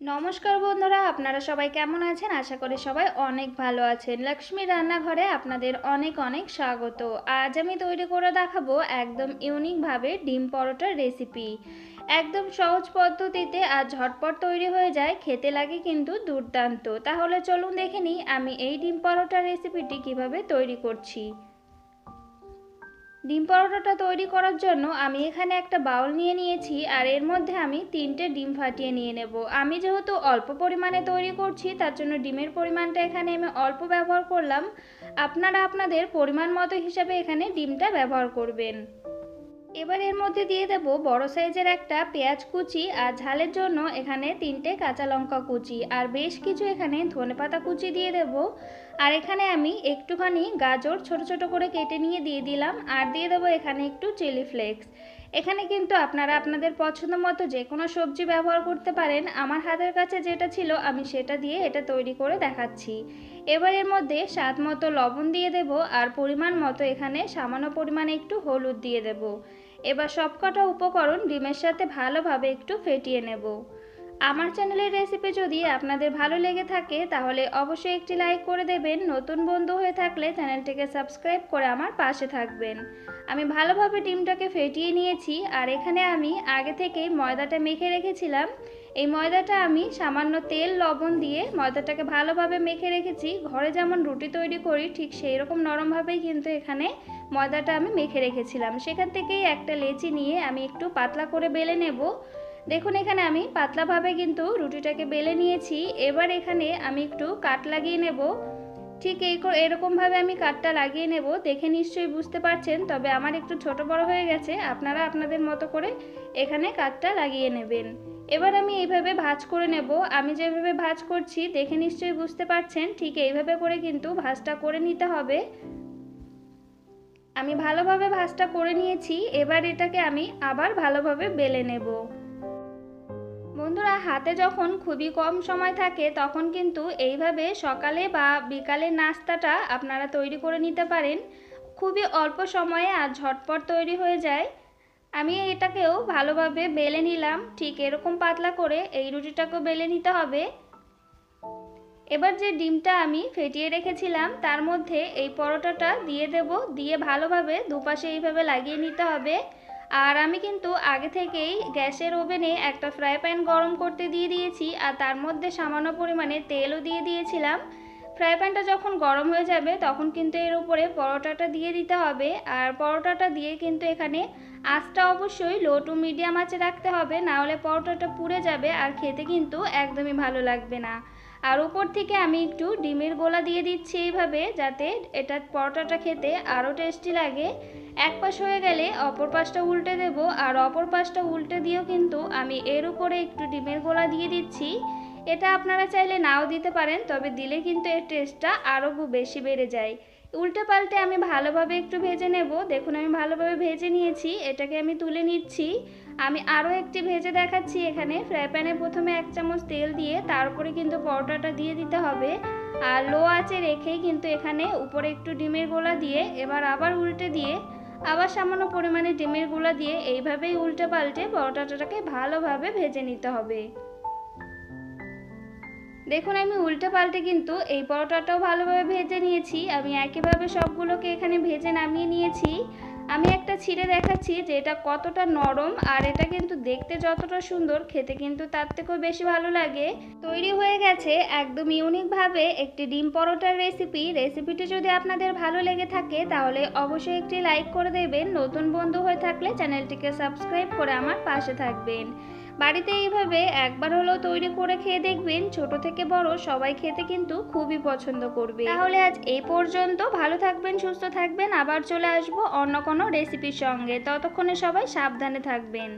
নমস্কার বন্ধুরা, আপনারা সবাই কেমন আছেন? আশা করি সবাই অনেক ভালো আছেন। লক্ষ্মী রান্নাঘরে আপনাদের অনেক অনেক স্বাগত। আজ আমি তৈরি করে দেখাবো একদম ইউনিকভাবে ডিম পরোটার রেসিপি। একদম সহজ পদ্ধতিতে আর ঝটপট তৈরি হয়ে যায়, খেতে লাগে কিন্তু দুর্দান্ত। তাহলে চলুন দেখে নিই আমি এই ডিম পরোটার রেসিপিটি কীভাবে তৈরি করছি। ডিম পরোটাটা তৈরি করার জন্য আমি এখানে একটা বাউল নিয়ে নিয়েছি আর এর মধ্যে আমি তিনটে ডিম ফাটিয়ে নিয়ে নেব। আমি যেহেতু অল্প পরিমাণে তৈরি করছি, তার জন্য ডিমের পরিমাণটা এখানে আমি অল্প ব্যবহার করলাম। আপনারা আপনাদের পরিমাণ মতো হিসাবে এখানে ডিমটা ব্যবহার করবেন। এবার এর মধ্যে দিয়ে দেব বড় সাইজের একটা পেঁয়াজ কুচি আর ঝালের জন্য এখানে তিনটে কাঁচা লঙ্কা কুচি আর বেশ কিছু এখানে ধনেপাতা কুচি দিয়ে দেব। আর এখানে আমি একটুখানি গাজর ছোট ছোট করে কেটে নিয়ে দিয়ে দিলাম আর দিয়ে দেবো এখানে একটু চিলি ফ্লেক্স। এখানে কিন্তু আপনারা আপনাদের পছন্দ মতো যে কোনো সবজি ব্যবহার করতে পারেন। আমার হাতের কাছে যেটা ছিল, আমি সেটা দিয়ে এটা তৈরি করে দেখাচ্ছি। এবার এর মধ্যে স্বাদ মতো লবণ দিয়ে দেব আর পরিমাণ মতো এখানে সামান্য পরিমাণে একটু হলুদ দিয়ে দেব। এবার সবকটা উপকরণ ডিমের সাথে ভালোভাবে একটু ফেটিয়ে নেব। আমার চ্যানেলের রেসিপি যদি আপনাদের ভালো লেগে থাকে, তাহলে অবশ্যই একটি লাইক করে দেবেন। নতুন বন্ধু হয়ে থাকলে চ্যানেলটিকে সাবস্ক্রাইব করে আমার পাশে থাকবেন। আমি ভালোভাবে ডিমটাকে ফেটিয়ে নিয়েছি, আর এখানে আমি আগে থেকেই ময়দাটা মেখে রেখেছিলাম। এই ময়দাটা আমি সামান্য তেল, লবণ দিয়ে ময়দাটাকে ভালোভাবে মেখে রেখেছি। ঘরে যেমন রুটি তৈরি করি, ঠিক সেই রকম নরমভাবেই কিন্তু এখানে ময়দাটা আমি মেখে রেখেছিলাম। সেখান থেকেই একটা লেচি নিয়ে আমি একটু পাতলা করে বেলে নেব। দেখুন, এখানে আমি পাতলাভাবে কিন্তু রুটিটাকে বেলে নিয়েছি। এবার এখানে আমি একটু কাট লাগিয়ে নেব। ঠিক এই এরকমভাবে আমি কাটটা লাগিয়ে নেব। দেখে নিশ্চয়ই বুঝতে পারছেন, তবে আমার একটু ছোট বড় হয়ে গেছে। আপনারা আপনাদের মতো করে এখানে কাটটা লাগিয়ে নেবেন। এবার আমি এইভাবে ভাজ করে নেব। আমি যেভাবে ভাজ করছি, দেখে নিশ্চয়ই বুঝতে পারছেন, ঠিক এইভাবে করে কিন্তু ভাজটা করে নিতে হবে। আমি ভালোভাবে ভাজটা করে নিয়েছি। এবার এটাকে আমি আবার ভালোভাবে বেলে নেব। হাতে যখন খুবই কম সময় থাকে, তখন কিন্তু এইভাবে সকালে বা বিকালের নাস্তাটা আপনারা তৈরি করে নিতে পারেন। খুবই অল্প সময়ে আর ঝটপট তৈরি হয়ে যায়। আমি এটাকেও ভালোভাবে বেলে নিলাম। ঠিক এরকম পাতলা করে এই রুটিটাকেও বেলে নিতে হবে। এবার যে ডিমটা আমি ফেটিয়ে রেখেছিলাম, তার মধ্যে এই পরোটাটা দিয়ে দেব। দিয়ে ভালোভাবে দুপাশে এইভাবে লাগিয়ে নিতে হবে। আর আমি কিন্তু আগে থেকেই গ্যাসের ওভেনে একটা ফ্রাই প্যান গরম করতে দিয়ে দিয়েছি আর তার মধ্যে সামান্য পরিমাণে তেলও দিয়ে দিয়েছিলাম। ফ্রাই প্যানটা যখন গরম হয়ে যাবে তখন কিন্তু এর উপরে পরোটাটা দিয়ে দিতে হবে আর পরোটাটা দিয়ে কিন্তু এখানে আঁচটা অবশ্যই লো টু মিডিয়াম আঁচে রাখতে হবে না হলে পরোটাটা পুড়ে যাবে আর খেতে কিন্তু একদমই ভালো লাগবে না। আর উপর থেকে আমি একটু ডিমের গোলা দিয়ে দিচ্ছি এইভাবে, যাতে এটা পরোটাটা খেতে আরও টেস্টি লাগে। এক পাশ হয়ে গেলে অপর পাশটা উল্টে দেব, আর অপর পাশটা উল্টে দিয়েও কিন্তু আমি এর উপরে একটু ডিমের গোলা দিয়ে দিচ্ছি। এটা আপনারা চাইলে নাও দিতে পারেন, তবে দিলে কিন্তু এর টেস্টটা আরও বেশি বেড়ে যায়। উল্টে পাল্টে আমি ভালোভাবে একটু ভেজে নেব। দেখুন, আমি ভালোভাবে ভেজে নিয়েছি। এটাকে আমি তুলে নিচ্ছি। আমি আরও একটি ভেজে দেখাচ্ছি এখানে। ফ্রাই প্যানে প্রথমে এক চামচ তেল দিয়ে তারপরে কিন্তু পরোটাটা দিয়ে দিতে হবে। আর লো আঁচে রেখেই কিন্তু এখানে উপরে একটু ডিমের গোলা দিয়ে, এবার আবার উল্টে দিয়ে, আবার সামান্য পরিমাণে ডিমের গুঁড়া দিয়ে এইভাবেই উল্টে পাল্টে পরোটাটাকে ভালোভাবে ভেজে নিতে হবে। দেখুন, আমি উল্টে পাল্টে কিন্তু এই পরোটাটাও ভালোভাবে ভেজে নিয়েছি। আমি একইভাবে সবগুলোকে এখানে ভেজে নামিয়ে নিয়েছি। আমি একটা ছিঁড়ে দেখাচ্ছি যে এটা কতটা নরম আর এটা কিন্তু দেখতে যতটা সুন্দর, খেতে কিন্তু তার থেকেও বেশি ভালো লাগে। তৈরি হয়ে গেছে একদম ইউনিকভাবে একটি ডিম পরোটার রেসিপি। রেসিপিটি যদি আপনাদের ভালো লেগে থাকে, তাহলে অবশ্যই একটি লাইক করে দেবেন। নতুন বন্ধু হয়ে থাকলে চ্যানেলটিকে সাবস্ক্রাইব করে আমার পাশে থাকবেন। বাড়িতে এইভাবে একবার হলেও তৈরি করে খেয়ে দেখবেন, ছোট থেকে বড় সবাই খেতে কিন্তু খুবই পছন্দ করবে। তাহলে আজ এই পর্যন্ত। ভালো থাকবেন, সুস্থ থাকবেন। আবার চলে আসব অন্য কোনো রেসিপির সঙ্গে। ততক্ষণে সবাই সাবধানে থাকবেন।